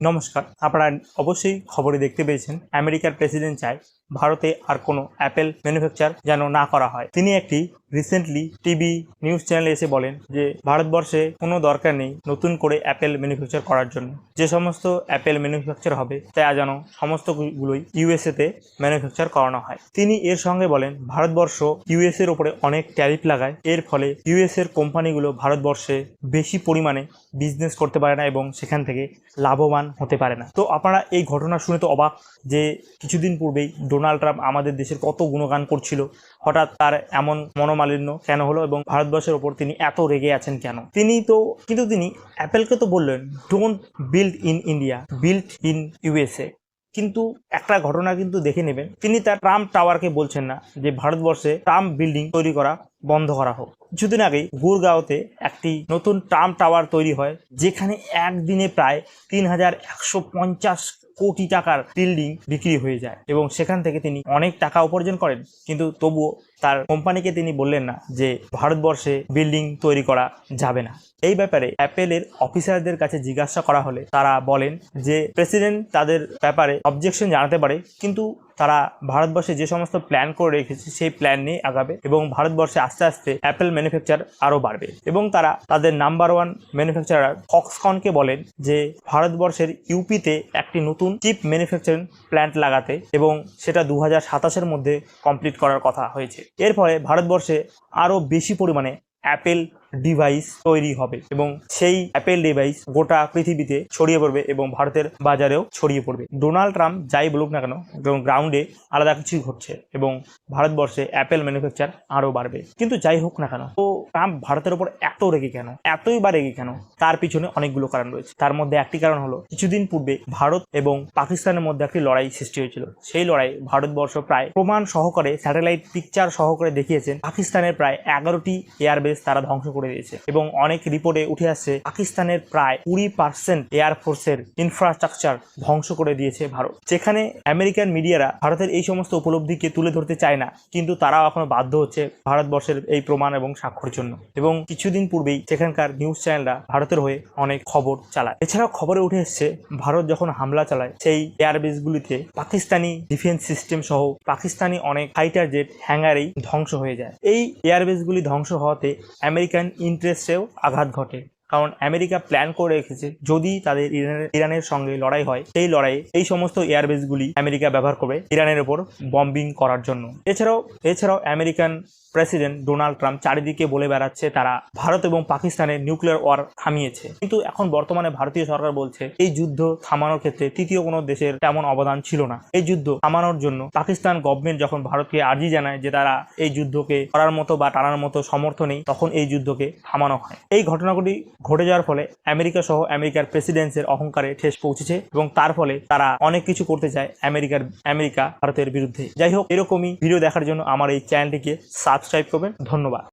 নমস্কার। আপনারা অবশ্যই খবরে দেখতে পেয়েছেন। আমেরিকার প্রেসিডেন্ট চায় ভারতে আর কোনো অ্যাপেল ম্যানুফ্যাকচার যেন না করা হয়। তিনি একটি রিসেন্টলি টিভি নিউজ চ্যানেলে এসে বলেন যে, ভারতবর্ষে কোনো দরকার নেই নতুন করে অ্যাপেল ম্যানুফ্যাকচার করার জন্য। যে সমস্ত অ্যাপেল ম্যানুফ্যাকচার হবে, তা যেন সমস্তগুলোই ইউএসএতে ম্যানুফ্যাকচার করানো হয়। তিনি এর সঙ্গে বলেন, ভারতবর্ষ ইউএস এর উপরে অনেক ট্যারিফ লাগায়। এর ফলে ইউএস এর কোম্পানিগুলো ভারতবর্ষে বেশি পরিমাণে বিজনেস করতে পারে না এবং সেখান থেকে লাভবান হতে পারে না। তো আপনারা এই ঘটনা শুনে তো অবাক যে, কিছুদিন পূর্বেই ডোনাল্ড ট্রাম্প আমাদের দেশের কত গুণগান করছিল। হঠাৎ তার এমন মনোমালিন্য কেন হলো এবং ভারতবর্ষের ওপর তিনি এত রেগে আছেন কেন? তিনি তো, কিন্তু তিনি অ্যাপেলকে তো বললেন don't build in India build in USA কিন্তু একটা ঘটনা কিন্তু দেখে নেবেন, তিনি তার ট্রাম্প টাওয়ারকে বলছেন না যে ভারতবর্ষে ট্রাম্প বিল্ডিং তৈরি করা বন্ধ করা হোক। কিছুদিন আগেই গুরগাঁওতে একটি নতুন ট্রাম্প টাওয়ার তৈরি হয়, যেখানে একদিনে প্রায় তিন হাজার একশো পঞ্চাশ কোটি টাকার বিল্ডিং বিক্রি হয়ে যায় এবং সেখান থেকে তিনি অনেক টাকা উপার্জন করেন। কিন্তু তবুও তার কোম্পানিকে তিনি বললেন না যে ভারতবর্ষে বিল্ডিং তৈরি করা যাবে না। এই ব্যাপারে অ্যাপেলের অফিসারদের কাছে জিজ্ঞাসা করা হলে তারা বলেন যে প্রেসিডেন্ট তাদের ব্যাপারে অবজেকশন জানাতে পারে, কিন্তু তারা ভারতবর্ষে যে সমস্ত প্ল্যান করে রেখেছে, সেই প্ল্যান নিয়ে আগাবে এবং ভারতবর্ষে আস্তে আস্তে অ্যাপেল ম্যানুফ্যাকচার আরও বাড়বে এবং তারা তাদের নাম্বার ওয়ান ম্যানুফ্যাকচারার ফক্সকনকে বলেন যে ভারতবর্ষের ইউপিতে একটি নতুন চিপ ম্যানুফ্যাকচারিং প্ল্যান্ট লাগাতে এবং সেটা দু হাজার মধ্যে কমপ্লিট করার কথা হয়েছে। এর ফলে ভারতবর্ষে আরও বেশি পরিমাণে অ্যাপেল ডিভাইস তৈরি হবে এবং সেই অ্যাপেল ডিভাইস গোটা পৃথিবীতে ছড়িয়ে পড়বে এবং ভারতের বাজারেও ছড়িয়ে পড়বে। ডোনাল্ড ট্রাম্প যাই বলুক না কেন, এবং গ্রাউন্ডে আলাদা কিছুই ঘটছে এবং ভারতবর্ষে অ্যাপেল ম্যানুফ্যাকচার আরও বাড়বে। কিন্তু যাই হোক না কেন, তো ট্রাম্প ভারতের ওপর এত রেগে কেন, এতই বা রেগে কেন, তার পিছনে অনেকগুলো কারণ রয়েছে। তার মধ্যে একটি কারণ হলো, কিছুদিন পূর্বে ভারত এবং পাকিস্তানের মধ্যে একটি লড়াই সৃষ্টি হয়েছিল। সেই লড়াই ভারতবর্ষ প্রায় প্রমাণ সহকারে স্যাটেলাইট পিকচার সহকারে দেখিয়েছেন, পাকিস্তানের প্রায় এগারোটি এয়ারবেস তারা ধ্বংস করে দিয়েছে। এবং অনেক রিপোর্টে উঠে আসছে, পাকিস্তানের প্রায় কুড়ি পার্সেন্ট এয়ারফোর্সের ইনফ্রাস্ট্রাকচার ধ্বংস করে দিয়েছে ভারত। যেখানে আমেরিকান মিডিয়ারা ভারতের এই সমস্ত উপলব্ধিকে তুলে ধরতে চায় না, কিন্তু তারাও এখনও বাধ্য হচ্ছে ভারতবর্ষের এই প্রমাণ এবং স্বাক্ষর জন্য। এবং কিছুদিন পূর্বেই সেখানকার নিউজ চ্যানেলরা ভারতের হয়ে অনেক খবর চালায়। এছাড়াও খবরে উঠে এসছে, ভারত যখন হামলা চালায়, সেই এয়ারবেসগুলিতে পাকিস্তানি ডিফেন্স সিস্টেম সহ পাকিস্তানি অনেক ফাইটার জেট হ্যাঙ্গারেই ধ্বংস হয়ে যায়। এই এয়ারবেসগুলি ধ্বংস হওয়াতে আমেরিকান ইন্টারেস্টেও আঘাত ঘটে। কারণ আমেরিকা প্ল্যান করে রেখেছে, যদি তাদের ইরানের ইরানের সঙ্গে লড়াই হয়, সেই লড়াইয়ে এই সমস্ত এয়ারবেসগুলি আমেরিকা ব্যবহার করবে ইরানের ওপর বম্বিং করার জন্য। এছাড়াও এছাড়াও আমেরিকান প্রেসিডেন্ট ডোনাল্ড ট্রাম্প চারিদিকে বলে বেড়াচ্ছে তারা ভারত এবং পাকিস্তানের নিউক্লিয়ার ওয়ার থামিয়েছে। কিন্তু এখন বর্তমানে ভারতীয় সরকার বলছে, এই যুদ্ধ থামানোর ক্ষেত্রে তৃতীয় কোনো দেশের তেমন অবদান ছিল না। এই যুদ্ধ থামানোর জন্য পাকিস্তান গভর্নমেন্ট যখন ভারতকে আর্জি জানায় যে তারা এই যুদ্ধকে করার মতো বা টানার মতো সমর্থ নেই, তখন এই যুদ্ধকে থামানো হয়। এই ঘটনাগুলি ঘটে যাওয়ার ফলে আমেরিকা সহ আমেরিকার প্রেসিডেন্সের অহংকারে ঠেস পৌঁছেছে এবং তার ফলে তারা অনেক কিছু করতে চায় আমেরিকার, আমেরিকা, ভারতের বিরুদ্ধে। যাই হোক, এরকমই ভিডিও দেখার জন্য আমার এই চ্যানেলটিকে সাবস্ক্রাইব করবেন। ধন্যবাদ।